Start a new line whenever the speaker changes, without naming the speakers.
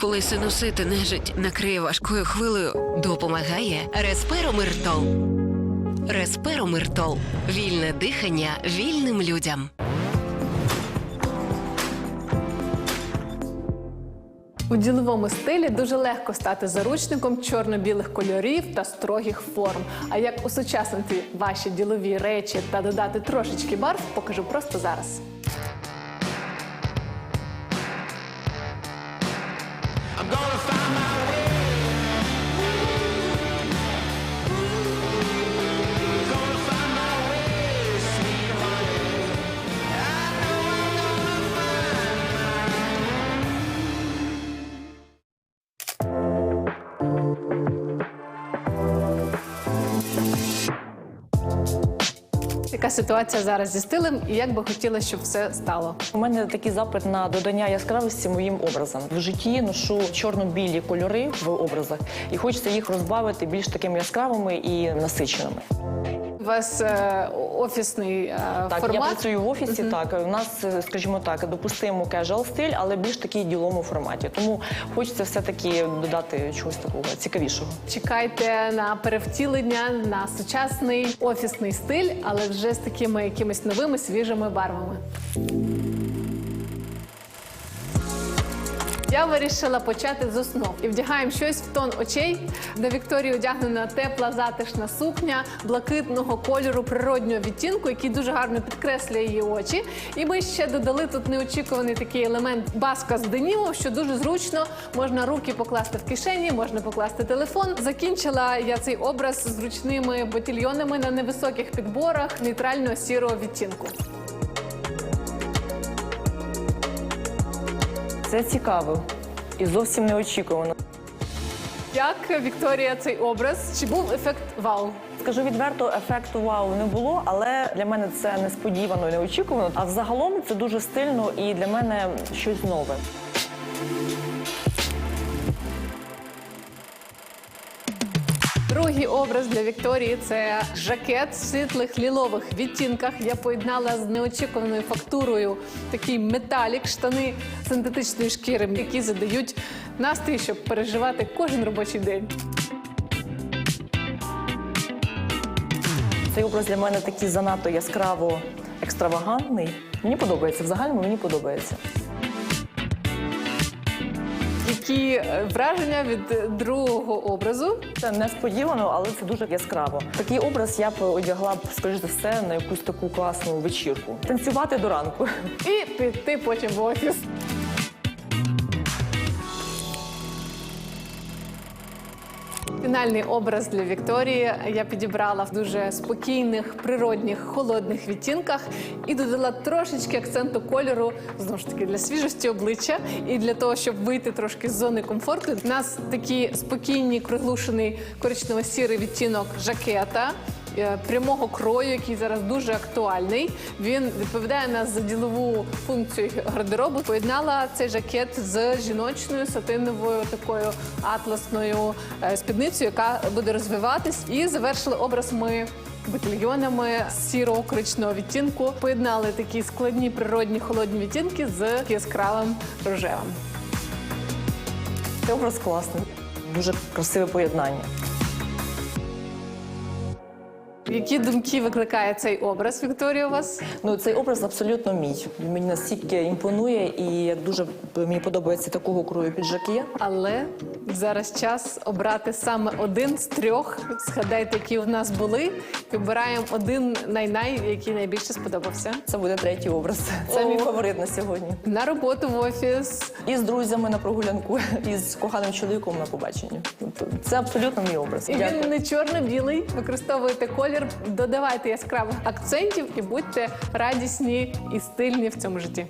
Коли синусити нежить накриє важкою хвилею,
Допомагає Респиромиртол. Респиромиртол. Вільне дихання вільним людям.
У діловому стилі дуже легко стати заручником чорно-білих кольорів та строгих форм. А як усучаснити ваші ділові речі та додати трошечки барв, покажу просто зараз. I'm gonna find my way. Яка ситуація зараз зі стилем і як би хотіла, щоб все стало?
У мене такий запит на додання яскравості моїм образам. В житті ношу чорно-білі кольори в образах, і хочеться їх розбавити більш такими яскравими і насиченими.
Вас е, офісний е,
Так,
формат.
я працюю в офісі. Так у нас, е, скажімо так, допустимо casual стиль, але більш такий діловому форматі. Тому хочеться все таки додати чогось такого цікавішого.
Чекайте на перевтілення на сучасний офісний стиль, але вже з такими якимись новими свіжими барвами. Я вирішила почати з основ і вдягаємо щось в тон очей. До Вікторії одягнена тепла затишна сукня блакитного кольору природнього відтінку, який дуже гарно підкреслює її очі. І ми ще додали тут неочікуваний такий елемент баска з деніму, що дуже зручно. Можна руки покласти в кишені, можна покласти телефон. Закінчила я цей образ зручними ботільйонами на невисоких підборах нейтрального сірого відтінку.
Це цікаво і зовсім неочікувано.
Як Вікторія цей образ? Чи був ефект вау?
Скажу відверто, ефекту вау не було, але для мене це несподівано і неочікувано. А взагалом це дуже стильно і для мене щось нове.
Другий образ для Вікторії це жакет в світлих лілових відтінках. Я поєднала з неочікуваною фактурою такий металік, штани синтетичної шкіри, які задають настрій, щоб переживати кожен робочий день.
Цей образ для мене такий занадто яскраво екстравагантний. Мені подобається. В загальному мені подобається.
Які е, враження від е, другого образу?
Це несподівано, але це дуже яскраво. Такий образ я б одягла б, скоріш за все, на якусь таку класну вечірку. Танцювати до ранку.
І піти потім в офіс. Фінальний образ для Вікторії я підібрала в дуже спокійних, природних, холодних відтінках і додала трошечки акценту кольору знову ж таки для свіжості обличчя і для того, щоб вийти трошки з зони комфорту. У нас такий спокійний, приглушений коричнево-сірий відтінок жакета прямого крою, який зараз дуже актуальний. Він відповідає нас за ділову функцію гардеробу. Поєднала цей жакет з жіночною сатиновою такою атласною е, спідницею, яка буде розвиватись, і завершили образ ми. Ботильйонами сірого коричного відтінку поєднали такі складні природні холодні відтінки з яскравим рожевим.
Цей образ класний. Дуже красиве поєднання.
Які думки викликає цей образ, Вікторія? У вас
Ну, цей образ абсолютно мій. Він мені настільки імпонує, і дуже мені подобається такого крою піджаки.
Але зараз час обрати саме один з трьох. Згадайте, які у нас були. Вибираємо один най-най, який найбільше сподобався.
Це буде третій образ. Це мій фаворит на сьогодні.
На роботу в офіс.
І з друзями на прогулянку, і з коханим чоловіком на побаченні. Це абсолютно мій образ.
І
Дякую.
він не чорно-білий. Використовуйте колір, додавайте яскравих акцентів і будьте радісні і стильні в цьому житті.